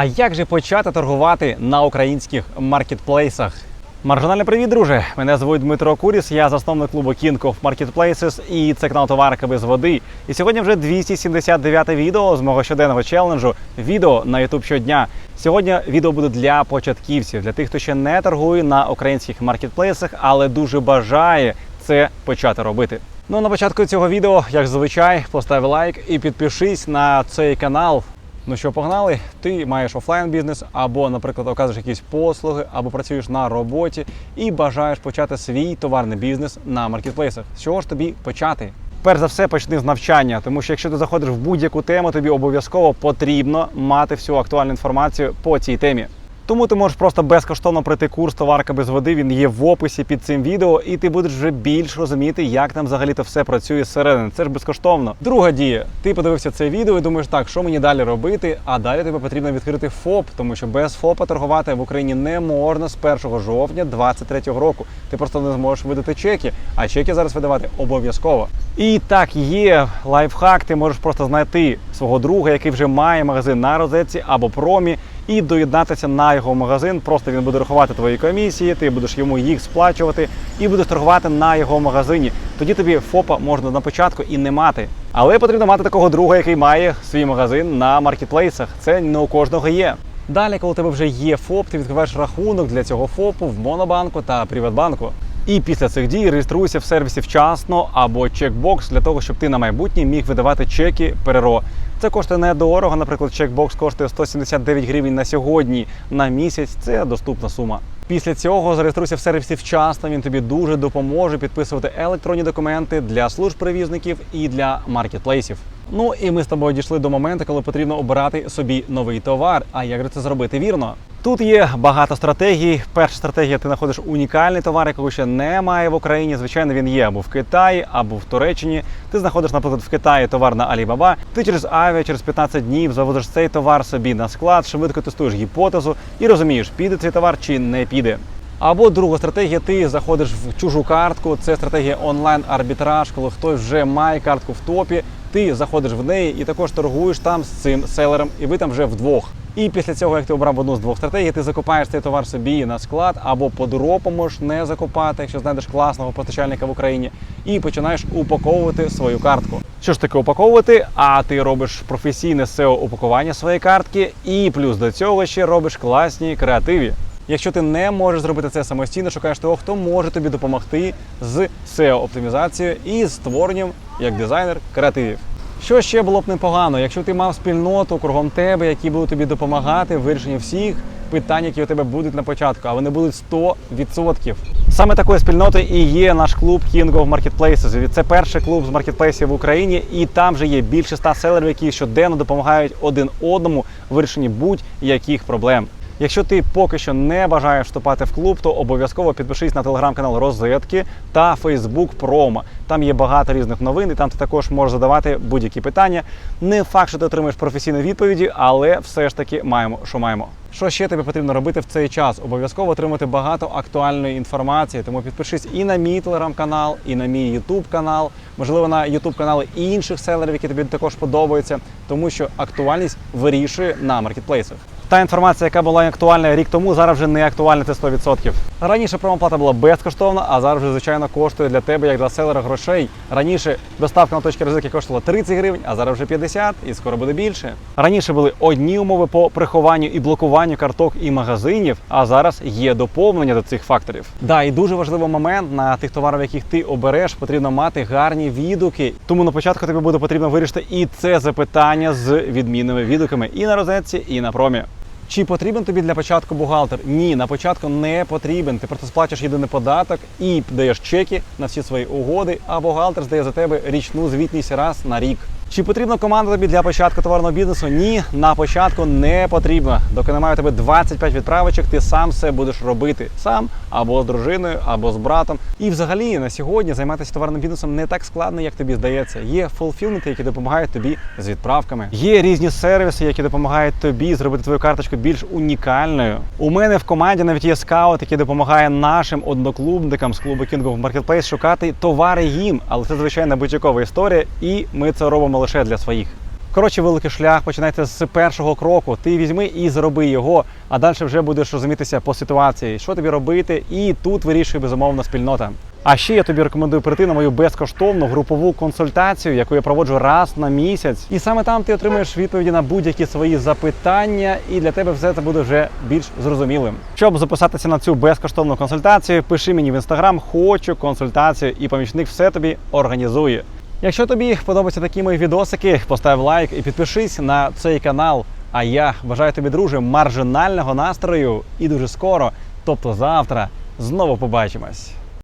А як же почати торгувати на українських маркетплейсах? Маржинальний привіт, друже! Мене звуть Дмитро Куріс, я засновник клубу King of Marketplaces і це канал Товарка без води. І сьогодні вже 279 відео з мого щоденного челенджу. Відео на YouTube щодня. Сьогодні відео буде для початківців, для тих, хто ще не торгує на українських маркетплейсах, але дуже бажає це почати робити. Ну на початку цього відео, як зазвичай, постав лайк і підпишись на цей канал. Ну що, погнали? Ти маєш офлайн бізнес, або, наприклад, оказуєш якісь послуги, або працюєш на роботі і бажаєш почати свій товарний бізнес на маркетплейсах. З чого ж тобі почати? Перш за все, почни з навчання, тому що якщо ти заходиш в будь-яку тему, тобі обов'язково потрібно мати всю актуальну інформацію по цій темі. Тому ти можеш просто безкоштовно пройти курс товарка без води. Він є в описі під цим відео, і ти будеш вже більш розуміти, як там взагалі то все працює зсередини. Це ж безкоштовно. Друга дія. Ти подивився це відео і думаєш, так, що мені далі робити? А далі тобі потрібно відкрити ФОП, тому що без ФОПа торгувати в Україні не можна з 1 жовтня 2023 року. Ти просто не зможеш видати чеки, а чеки зараз видавати обов'язково. І так є лайфхак. Ти можеш просто знайти свого друга, який вже має магазин на розетці або промі і доєднатися на його магазин. Просто він буде рахувати твої комісії, ти будеш йому їх сплачувати і будеш торгувати на його магазині. Тоді тобі ФОПа можна на початку і не мати. Але потрібно мати такого друга, який має свій магазин на маркетплейсах. Це не у кожного є. Далі, коли у тебе вже є ФОП, ти відкриваєш рахунок для цього ФОПу в Монобанку та Приватбанку. І після цих дій реєструйся в сервісі вчасно або чекбокс для того, щоб ти на майбутнє міг видавати чеки ПРРО. Це коштує недорого. Наприклад, чекбокс коштує 179 гривень на сьогодні на місяць. Це доступна сума. Після цього зареєструйся в сервісі вчасно. Він тобі дуже допоможе підписувати електронні документи для служб перевізників і для маркетплейсів. Ну і ми з тобою дійшли до моменту, коли потрібно обирати собі новий товар. А як же це зробити вірно? Тут є багато стратегій. Перша стратегія ти знаходиш унікальний товар, якого ще немає в Україні. Звичайно, він є або в Китаї, або в Туреччині. Ти знаходиш, наприклад, в Китаї товар на Alibaba. Ти через авіа, через 15 днів завозиш цей товар собі на склад, швидко тестуєш гіпотезу і розумієш, піде цей товар чи не піде. Або друга стратегія, ти заходиш в чужу картку. Це стратегія онлайн-арбітраж, коли хтось вже має картку в топі. Ти заходиш в неї і також торгуєш там з цим селером, і ви там вже вдвох. І після цього, як ти обрав одну з двох стратегій, ти закупаєш цей товар собі на склад або по дропу можеш не закупати, якщо знайдеш класного постачальника в Україні, і починаєш упаковувати свою картку. Що ж таке упаковувати? А ти робиш професійне SEO упакування своєї картки, і плюс до цього ще робиш класні креативі. Якщо ти не можеш зробити це самостійно, шукаєш того, хто може тобі допомогти з SEO-оптимізацією і з створенням як дизайнер креативів. Що ще було б непогано, якщо ти мав спільноту кругом тебе, які будуть тобі допомагати в вирішенні всіх питань, які у тебе будуть на початку, а вони будуть 100%. Саме такою спільнотою і є наш клуб King of Marketplaces. Це перший клуб з маркетплейсів в Україні, і там вже є більше ста селерів, які щоденно допомагають один одному в вирішенні будь-яких проблем. Якщо ти поки що не бажаєш вступати в клуб, то обов'язково підпишись на телеграм-канал Розетки та Фейсбук Промо. Там є багато різних новин, і там ти також можеш задавати будь-які питання. Не факт, що ти отримаєш професійні відповіді, але все ж таки маємо, що маємо. Що ще тобі потрібно робити в цей час? Обов'язково отримати багато актуальної інформації. Тому підпишись і на мій телеграм-канал, і на мій ютуб канал, можливо, на ютуб канали інших селерів, які тобі також подобаються, тому що актуальність вирішує на маркетплейсах. Та інформація, яка була актуальна рік тому, зараз вже не актуальна це 100%. Раніше промоплата була безкоштовна, а зараз вже звичайно коштує для тебе, як для селера грошей. Раніше доставка на точки ризики коштувала 30 гривень, а зараз вже 50 і скоро буде більше. Раніше були одні умови по прихованню і блокуванню карток і магазинів, а зараз є доповнення до цих факторів. Да, і дуже важливий момент на тих товарах, яких ти обереш, потрібно мати гарні відгуки. Тому на початку тобі буде потрібно вирішити і це запитання з відмінними відгуками і на розетці, і на промі. Чи потрібен тобі для початку бухгалтер? Ні, на початку не потрібен. Ти просто сплачуєш єдиний податок і даєш чеки на всі свої угоди, а бухгалтер здає за тебе річну звітність раз на рік. Чи потрібна команда тобі для початку товарного бізнесу? Ні, на початку не потрібно. Доки немає у тебе 25 відправочок, ти сам все будеш робити сам або з дружиною, або з братом. І взагалі на сьогодні займатися товарним бізнесом не так складно, як тобі здається. Є фулфілменти, які допомагають тобі з відправками. Є різні сервіси, які допомагають тобі зробити твою карточку більш унікальною. У мене в команді навіть є скаут, який допомагає нашим одноклубникам з клубу King of Marketplace шукати товари їм. Але це звичайно будь-якова історія, і ми це робимо лише для своїх. Коротше, великий шлях починається з першого кроку. Ти візьми і зроби його, а далі вже будеш розумітися по ситуації, що тобі робити, і тут вирішує безумовно спільнота. А ще я тобі рекомендую прийти на мою безкоштовну групову консультацію, яку я проводжу раз на місяць. І саме там ти отримаєш відповіді на будь-які свої запитання, і для тебе все це буде вже більш зрозумілим. Щоб записатися на цю безкоштовну консультацію, пиши мені в інстаграм, хочу консультацію, і помічник все тобі організує. Якщо тобі подобаються такі мої відосики, постав лайк і підпишись на цей канал. А я бажаю тобі, друже, маржинального настрою і дуже скоро, тобто завтра, знову побачимось.